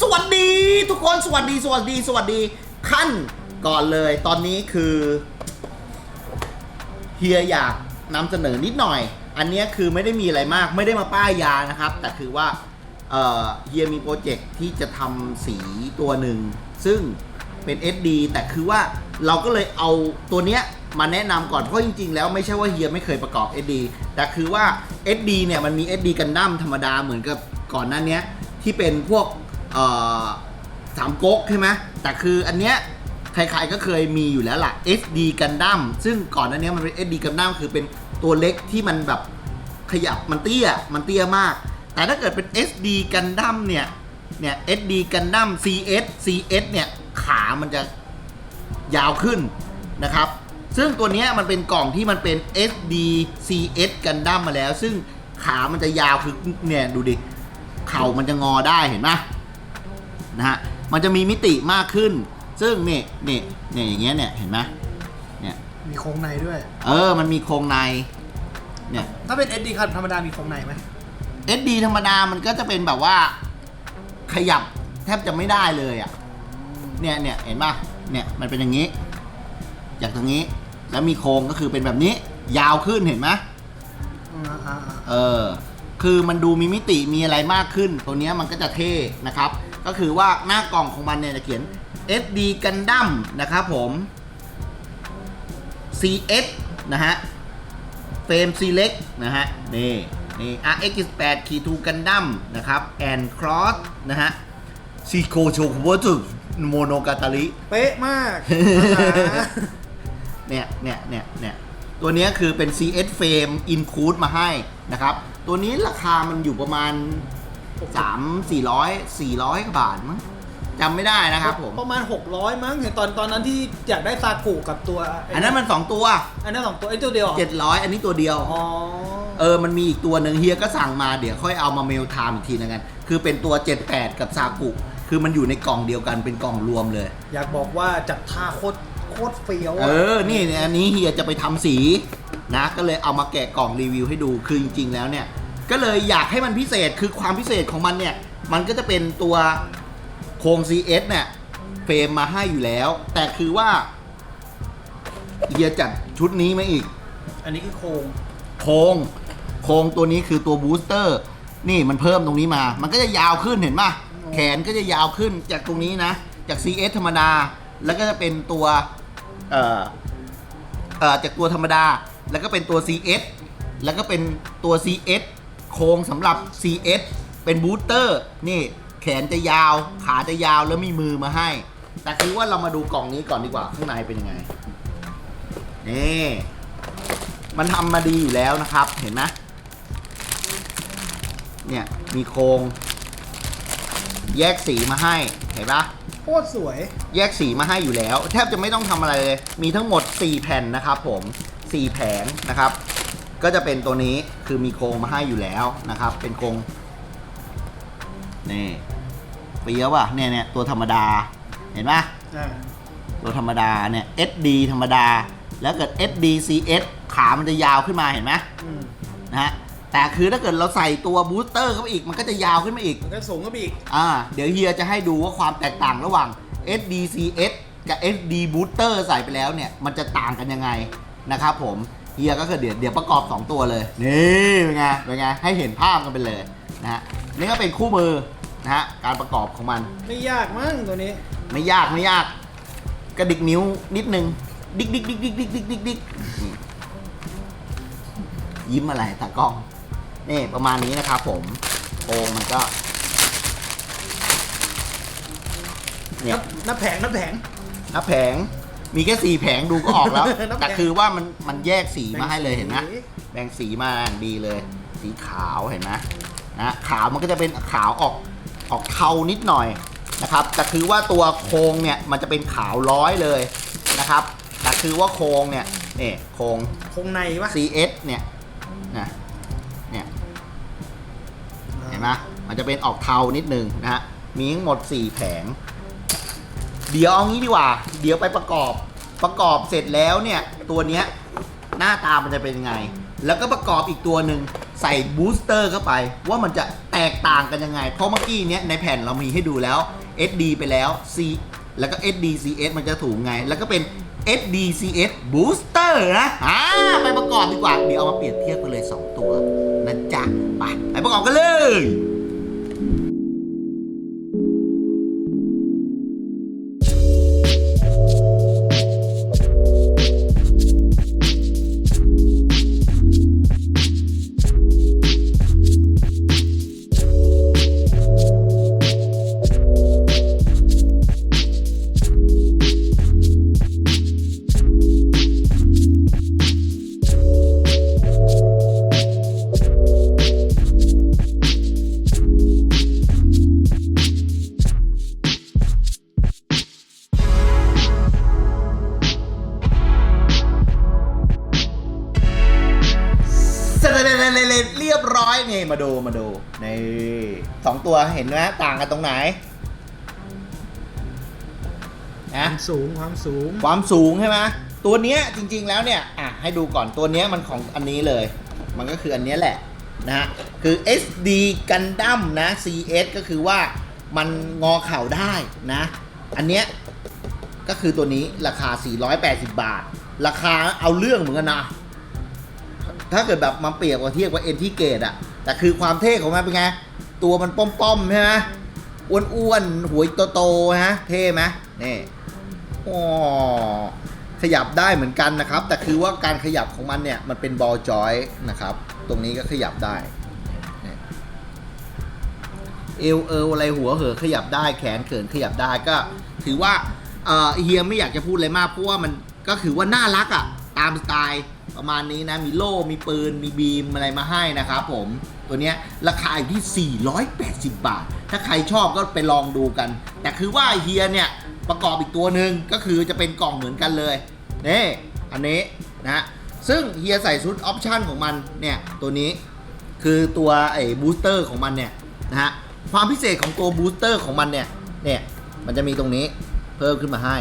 สวัสดีทุกคนสวัสดีสวัสดีสวัสดีขั้นก่อนเลยตอนนี้คือเฮียอยากนำเสนอนิดหน่อย อันเนี้ยคือไม่ได้มีอะไรมากไม่ได้มาป้ายยานะครับ แต่คือว่าเฮียมีโปรเจกต์ที่จะทำสีตัวหนึ่ง ซึ่งเป็น SD แต่คือว่าเราก็เลยเอาตัวเนี้ยมาแนะนำก่อนเพราะจริงๆ แล้วไม่ใช่ว่าเฮียไม่เคยประกอบ SD แต่คือว่า SD เนี่ยมันมี SD กันดั้มธรรมดาเหมือนกับก่อนหน้าเนี้ยที่เป็นพวก เอ่อสามก๊กใช่ไหมแต่คืออันเนี้ยใครๆก็เคยมีอยู่แล้วล่ะ SD Gundam ซึ่งก่อนหน้านี้มันเป็น SD Gundam คือเป็นตัวเล็กที่มันแบบขยับมันเตี้ยมันเตี้ยมาก แต่ถ้าเกิดเป็น SD Gundam เนี่ยเนี่ย SD Gundam CS CS เนี่ยขามันจะยาวขึ้นนะครับ ซึ่งตัวเนี้ยมันเป็นกล่องที่มันเป็น SD CS Gundam มาแล้ว ซึ่งขามันจะยาวคือเนี่ยดูดิ เข่ามันจะงอได้เห็นไหม นะฮะ มันจะมีมิติมากขึ้น ซึ่งนี่นี่เนี่ยอย่างเงี้ยเนี่ยเห็นไหมเนี่ย มีโครงในด้วย เออ มันมีโครงใน เนี่ย ถ้าเป็น SD คันธรรมดามีโครงในไหม SD ธรรมดามันก็จะเป็นแบบว่า ขยับแทบจะไม่ได้เลยอะ เนี่ยเนี่ยเห็นป่ะ เนี่ยมันเป็นอย่างนี้ จากตรงนี้ แล้วมีโครงก็คือเป็นแบบนี้ ยาวขึ้นเห็นไหมอ่าอ่าอ่าเออ คือมันดูมีมิติมีอะไรมากขึ้น ตัวเนี้ยมันก็จะเท่นะครับ ก็คือว่าหน้ากล่องของมันเนี่ยจะเขียน SD Gundam นะครับผม CS นะฮะเฟรม Select นะฮะ นี่นี่ RX 8 Key 2 Gundam นะครับ and Cross นะฮะ s i k o c h o k u b o t u Monogatari เป๊ะมากเนี่ยเนี่ยเนี่ยเนี่ยตัวเนี้ยคือเป็น CS frame include มาให้นะครับ ตัวนี้ราคามันอยู่ประมาณ 3 400 400กว่าบาทมั้งจำไม่ได้นะครับผม ประมาณ 600 มั้งเห็นตอนตอนนั้นที่อยากได้ซากุกับตัวอันนั้นมัน2ตัวอันนั้นสองตัวไอ้ตัวเดียวเหรอ700อันนี้ตัวเดียว อ๋อ เออ มันมีอีกตัวหนึ่งเฮียก็สั่งมาเดี๋ยวค่อยเอามาเมลไทม์อีกทีนึงกัน คือเป็นตัว 78 กับซากุ คือมันอยู่ในกล่องเดียวกันเป็นกล่องรวมเลย อยากบอกว่าจัดท่าโคตรโคตรเฟี้ยวเออะอ นี่เนี่ยอันนี้เฮียจะไปทำสีนะ ก็เลยเอามาแกะกล่องรีวิวให้ดู คือจริงๆแล้วเนี่ย ก็เลยอยากให้มันพิเศษคือความพิเศษของมันเนี่ย มันก็จะเป็นตัวโครง CS เนี่ยเฟรมมาให้อยู่แล้ว แต่คือว่าเฮียจัดชุดนี้มาอีก อันนี้คือโครงโครงโครงตัวนี้คือตัวบูสเตอร์ นี่มันเพิ่มตรงนี้มา มันก็จะยาวขึ้นเห็นป่ะแขนก็จะยาวขึ้นจากตรงนี้นะ จาก CS ธรรมดา แล้วก็จะเป็นตัวเอ่อเอ่อจากตัวธรรมดา แล้วก็เป็นตัว CS แล้วก็เป็นตัว CS โครงสำหรับ CS เป็นบูสเตอร์ นี่แขนจะยาว ขาจะยาวแล้วมีมือมาให้ แต่คือว่าเรามาดูกล่องนี้ก่อนดีกว่า ข้างในเป็นยังไง นี่ มันทำมาดีอยู่แล้วนะครับ เห็นไหมเนี่ย มีโครง แยกสีมาให้ เห็นปะ โคตรสวย แยกสีมาให้อยู่แล้ว แทบจะไม่ต้องทำอะไรเลย มีทั้งหมด 4 แผ่นนะครับผม 4 แผงนะครับ ก็จะเป็นตัวนี้คือมีโครงมาให้อยู่แล้วนะครับ เป็นโครงนี่เปียวอะเนี่ยเนี่ยตัวธรรมดาเห็นปะอ่าตัวธรรมดาเนี่ย SD ธรรมดา แล้วเกิด SD CS ขามันจะยาวขึ้นมาเห็นไหมอืมนะฮะแต่คือถ้าเกิดเราใส่ตัวบูสเตอร์เข้าไปอีกมันก็จะยาวขึ้นมาอีก มันก็สูงก็อีก อ่าเดี๋ยวเฮียจะให้ดูว่าความแตกต่างระหว่าง SDCS กับ SD Booster ใส่ไปแล้วเนี่ย มันจะต่างกันยังไงนะครับผม เฮียก็คือเดี๋ยวเดี๋ยวประกอบ 2 ตัวเลย นี่เป็นไงเป็นไงให้เห็นภาพกันไปเลยนะฮะนี่ก็เป็นคู่มือนะฮะการประกอบของมันไม่ยากมั้งตัวนี้ ไม่ยากไม่ยาก กระดิกนิ้วนิดนึง ดิกดิกดิกดิกดิกดิกดิกดิกนี่ยิ้มอะไรตากล้องนี่ประมาณนี้นะครับผมโองมันก็เนี่ยหน้าแผงหน้าแผงหน้าแผง มีแค่สี่แผงดูก็ออกแล้ว น้ำแผงแต่คือว่ามันมันแยกสีมาให้เลยแบ่งสีเห็นไหมแบ่งสีมาอย่างดีเลย สีขาวเห็นไหมนะขาวมันก็จะเป็นขาวออกออกเทานิดหน่อยนะครับแต่คือว่าตัวโครงเนี่ยมันจะเป็นขาวร้อยเลยนะครับแต่คือว่าโครงเนี่ยนี่โครงโครงในปะ CS เนี่ยนะเนี่ยเห็นไหมมันจะเป็นออกเทานิดนึงนะฮะมีทั้งหมด 4 แผง เดี๋ยวเอางี้ดีกว่า เดี๋ยวไปประกอบประกอบเสร็จแล้วเนี่ย ตัวเนี้ยหน้าตามันจะเป็นยังไง แล้วก็ประกอบอีกตัวหนึ่งใส่บูสเตอร์เข้าไป ว่ามันจะแตกต่างกันยังไง เพราะเมื่อกี้เนี้ยในแผ่นเรามีให้ดูแล้ว SD ไปแล้ว C แล้วก็ SDCS มันจะถูกไง แล้วก็เป็น SDCS Booster นะอ่าไปประกอบดีกว่า เดี๋ยวเอามาเปรียบเทียบกันเลย 2 ตัวนะจ๊ะ ไป ไปประกอบกันเลย นี่มาดูมาดูนี่สองตัวเห็นไหมต่างกันตรงไหนคนะวามสูงความสูงความสูงใช่ไหมตัวเนี้ยจริง ๆ แล้วเนี่ยอะให้ดูก่อนตัวเนี้ยมันของอันนี้เลย มันก็คืออันเนี้ยแหละนะฮะคือ SD Gundam นะ CS ก็คือว่ามันงอเข่าได้นะ อันเนี้ยก็คือตัวนี้ราคา 480 บาท ราคาเอาเรื่องเหมือนกันนะ ถ้าเกิดแบบมาเปรียบกับเทียบกับเอ็นที่เกตอะ แต่คือความเท่ของมันเป็นไง ตัวมันป้อมๆใช่ไหมอ้วนๆหัวโตๆฮะ เท่ไหมนี่อ๋อขยับได้เหมือนกันนะครับ แต่คือว่าการขยับของมันเนี่ย มันเป็นบอลจอยนะครับ ตรงนี้ก็ขยับได้เอวเอวอะไรหัวเหอะขยับได้แขนเขินขยับได้ก็ ถือว่าเออเฮียไม่อยากจะพูดอะไรมากเพราะว่ามันก็คือว่าน่ารักอะ่ะ ตามสไตล์ ประมาณนี้นะ มีโล่ มีปืน มีบีมอะไรมาให้นะครับผม ตัวเนี้ยราคาอยู่ที่ 480 บาท ถ้าใครชอบก็ไปลองดูกัน แต่คือว่าเฮียเนี่ยประกอบอีกตัวหนึ่งก็คือจะเป็นกล่องเหมือนกันเลยนี่อันนี้นะซึ่งเฮียใส่ชุดออปชั่นของมันเนี่ยตัวนี้คือตัวไอ้บูสเตอร์ของมันเนี่ยนะฮะความพิเศษของตัวบูสเตอร์ของมันเนี่ยเนี่ยมันจะมีตรงนี้เพิ่มขึ้นมาให้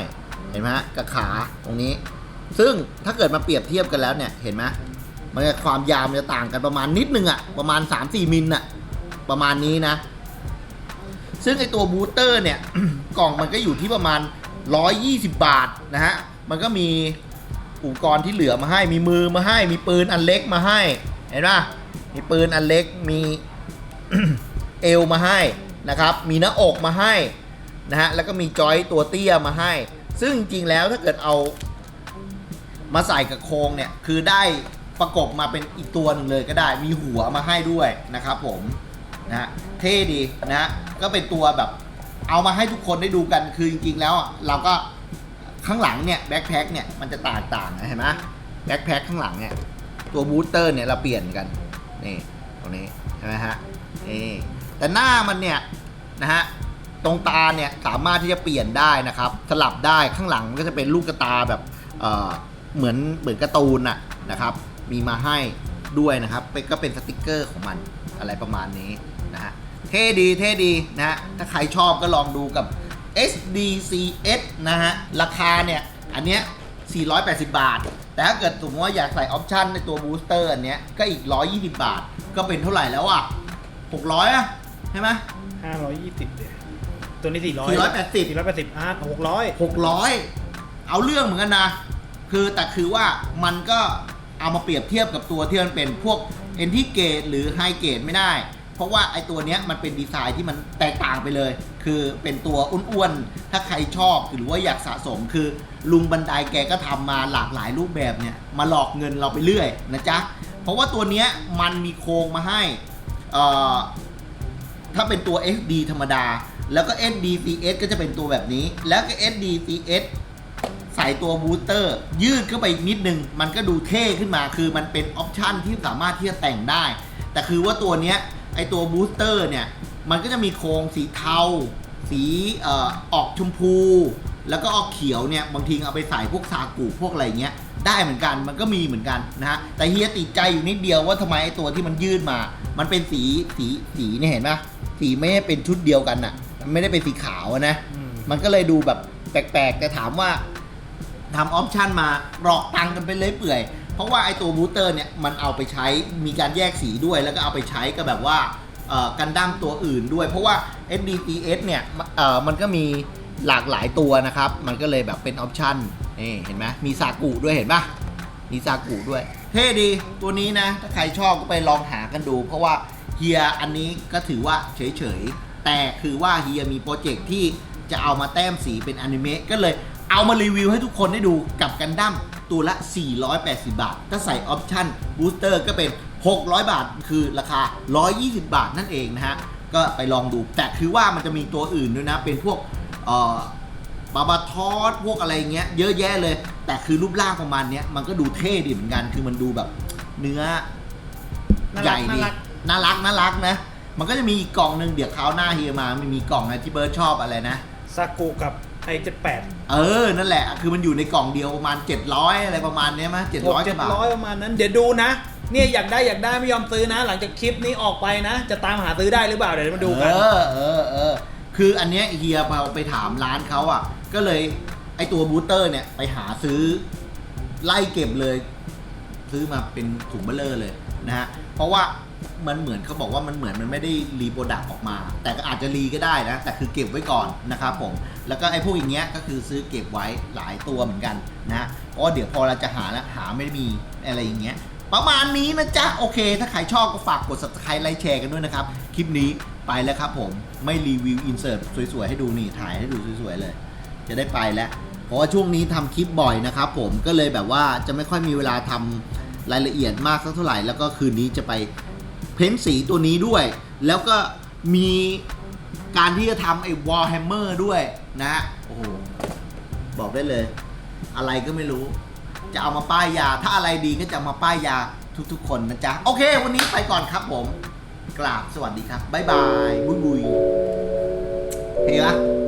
เห็นไหมฮะกับขาตรงนี้ ซึ่งถ้าเกิดมาเปรียบเทียบกันแล้วเนี่ยเห็นไหมมันความยาวมันจะต่างกันประมาณนิดนึงอะประมาณ 3-4มิลอะประมาณนี้นะ ซึ่งไอตัวบูสเตอร์เนี่ย กล่องมันก็อยู่ที่ประมาณ 120 บาทนะฮะ มันก็มีอุปกรณ์ที่เหลือมาให้ มีมือมาให้ มีปืนอันเล็กมาให้ เห็นปะมีปืนอันเล็ก มีเอวมาให้นะครับ มีหน้าอกมาให้นะฮะ แล้วก็มีจอยตัวเตี้ยมาให้ ซึ่งจริงแล้วถ้าเกิดเอา มาใส่กับโครงเนี่ย คือได้ประกบมาเป็นอีกตัวหนึ่งเลยก็ได้ มีหัวมาให้ด้วยนะครับผมนะฮะเท่ดีนะฮะก็เป็นตัวแบบเอามาให้ทุกคนได้ดูกันคือจริงๆแล้วอะเราก็ข้างหลังเนี่ยแบ็คแพ็คเนี่ยมันจะต่างต่างนะเห็นไหมแบ็คแพ็คข้างหลังเนี่ยตัวบูสเตอร์เนี่ยเราเปลี่ยนกันนี่ตรงนี้ใช่ไหมฮะนี่แต่หน้ามันเนี่ยนะฮะตรงตาเนี่ยสามารถที่จะเปลี่ยนได้นะครับ สลับได้ข้างหลังก็จะเป็นลูกตาแบบเอ่อ เหมือนเหมือนการ์ตูนน่ะนะครับ มีมาให้ด้วยนะครับเป็นก็เป็นสติกเกอร์ของมันอะไรประมาณนี้นะฮะเท่ดีเท่ดีนะฮะถ้าใครชอบก็ลองดูกับ SDCS นะฮะ ราคาเนี่ย อันเนี้ย 480 บาท แต่ถ้าเกิดสมมติว่าอยากใส่ออปชันในตัวบูสเตอร์อันเนี้ย ก็อีก 120 บาท ก็เป็นเท่าไหร่แล้วอะ 600 อะ ใช่ไหมห้าร้อยยี่สิบเดียตัวนี้สี่ร้อย480สี่ร้อยแปดสิบอะหกร้อย600เอาเรื่องเหมือนกันนะ คือแต่คือว่ามันก็เอามาเปรียบเทียบกับตัวที่มันเป็นพวกเอนที่เกตหรือไฮเกตไม่ได้ เพราะว่าไอตัวเนี้ยมันเป็นดีไซน์ที่มันแตกต่างไปเลย คือเป็นตัวอ้วนๆ ถ้าใครชอบหรือว่าอยากสะสมคือ ลุงบันไดแกก็ทำมาหลากหลายรูปแบบเนี่ยมาหลอกเงินเราไปเรื่อยนะจ๊ะ เพราะว่าตัวเนี้ยมันมีโครงมาให้อ่อถ้าเป็นตัว SD ธรรมดา แล้วก็ SDCS ก็จะเป็นตัวแบบนี้ แล้วก็ SDCS ใส่ตัวบูสเตอร์ ยืดเข้าไปอีกนิดนึง มันก็ดูเท่ขึ้นมา คือมันเป็นออปชันที่สามารถที่จะแต่งได้ แต่คือว่าตัวเนี้ยไอตัวบูสเตอร์เนี่ย มันก็จะมีโครงสีเทา สีเอ่อออกชมพู แล้วก็ออกเขียวเนี่ย บางทีเอาไปใส่พวกซากุพวกอะไรเงี้ย ได้เหมือนกัน มันก็มีเหมือนกันนะฮะ แต่เฮียติดใจอยู่นิดเดียวว่าทำไมไอตัวที่มันยืดมา มันเป็นสีสีสีเนี่ยเห็นปะสีไม่ได้เป็นชุดเดียวกันอะมันไม่ได้เป็นสีขาวอะนะ มันก็เลยดูแบบแปลกๆ แต่ถามว่า ทำออปชันมาหลอกตังค์กันไปเลยเปื่อย เพราะว่าไอตัวบูสเตอร์เนี่ยมันเอาไปใช้มีการแยกสีด้วย แล้วก็เอาไปใช้กับแบบว่ากันดั้มตัวอื่นด้วย เพราะว่า SDPS เนี่ยมันก็มีหลากหลายตัวนะครับ มันก็เลยแบบเป็นออปชันนี่เห็นไหมมีซากุด้วยเห็นปะมีซากุด้วย เท่ดีตัวนี้นะ ถ้าใครชอบก็ไปลองหากันดู เพราะว่าเฮียอันนี้ก็ถือว่าเฉยๆ แต่คือว่าเฮียมีโปรเจกต์ที่จะเอามาแต้มสีเป็นอนิเมะก็เลย เอามารีวิวให้ทุกคนได้ดูกับกันดั้มตัวละ 480 บาท ถ้าใส่ออปชั่นบูสเตอร์ก็เป็น 600 บาท คือราคา 120 บาทนั่นเองนะฮะ ก็ไปลองดู แต่คือว่ามันจะมีตัวอื่นด้วยนะ เป็นพวกเอ่อบาบาทอสพวกอะไรเงี้ย เยอะแยะเลย แต่คือรูปร่างประมาณเนี้ย มันก็ดูเท่ดีเหมือนกัน คือมันดูแบบเนื้อน่าใหรัญ่กน่าดีรักน่ารักน่ารักนะ มันก็จะมีอีกกล่องหนึ่งเดี๋ยวคราวหน้าเฮียมามันมีกล่องนะที่เบิร์ดชอบอะไรนะซากุกับ ไอเจ็ดแปดเออ นั่นแหละ คือมันอยู่ในกล่องเดียวประมาณ 700 อะไรประมาณเนี้ยมั้ยหก700เจ็ดบาทร้อยประมาณนั้น เดี๋ยวดูนะ เนี่ยอยากได้อยากได้ไม่ยอมซื้อนะ หลังจากคลิปนี้ออกไปนะ จะตามหาซื้อได้หรือเปล่าเดี๋ยวมาดูกัน เออเออเออคืออันเนี้ยเฮียพอไปถามร้านเขาอะ ก็เลยไอตัวบูสเตอร์เนี่ยไปหาซื้อไล่เก็บเลย ซื้อมาเป็นถุงเบลเลอร์เลยนะฮะ เพราะว่า มันเหมือนเขาบอกว่ามันเหมือนมันไม่ได้รีโปรดักต์ออกมา แต่ก็อาจจะรีก็ได้นะ แต่คือเก็บไว้ก่อนนะครับผม แล้วก็ไอ้พวกอย่างเงี้ยก็คือซื้อเก็บไว้หลายตัวเหมือนกันนะเพราะเดี๋ยวพอเราจะหาแล้วหาไม่มีอะไรอย่างเงี้ย ประมาณนี้นะจ๊ะ โอเค ถ้าใครชอบก็ฝากกด subscribe ไลค์แชร์กันด้วยนะครับ คลิปนี้ไปแล้วครับผม ไม่รีวิวอินเสิร์ตสวยๆให้ดูนี่ ถ่ายให้ดูสวยๆเลย จะได้ไปแล้ว เพราะว่าช่วงนี้ทำคลิปบ่อยนะครับผม ก็เลยแบบว่าจะไม่ค่อยมีเวลาทำรายละเอียดมากสักเท่าไหร่ แล้วก็คืนนี้จะไป พ้นสีตัวนี้ด้วย แล้วก็มีการที่จะทำไอ้วอลแฮมเมอร์ด้วยนะ โอ้โห บอกได้เลย อะไรก็ไม่รู้ จะเอามาป้ายยา ถ้าอะไรดีก็จะามาป้ายยาทุกๆ คนนะจ๊ะ โอเค วันนี้ไปก่อนครับผม กราบสวัสดีครับ บ๊ายบาย บุยบุยเฮ้ยะ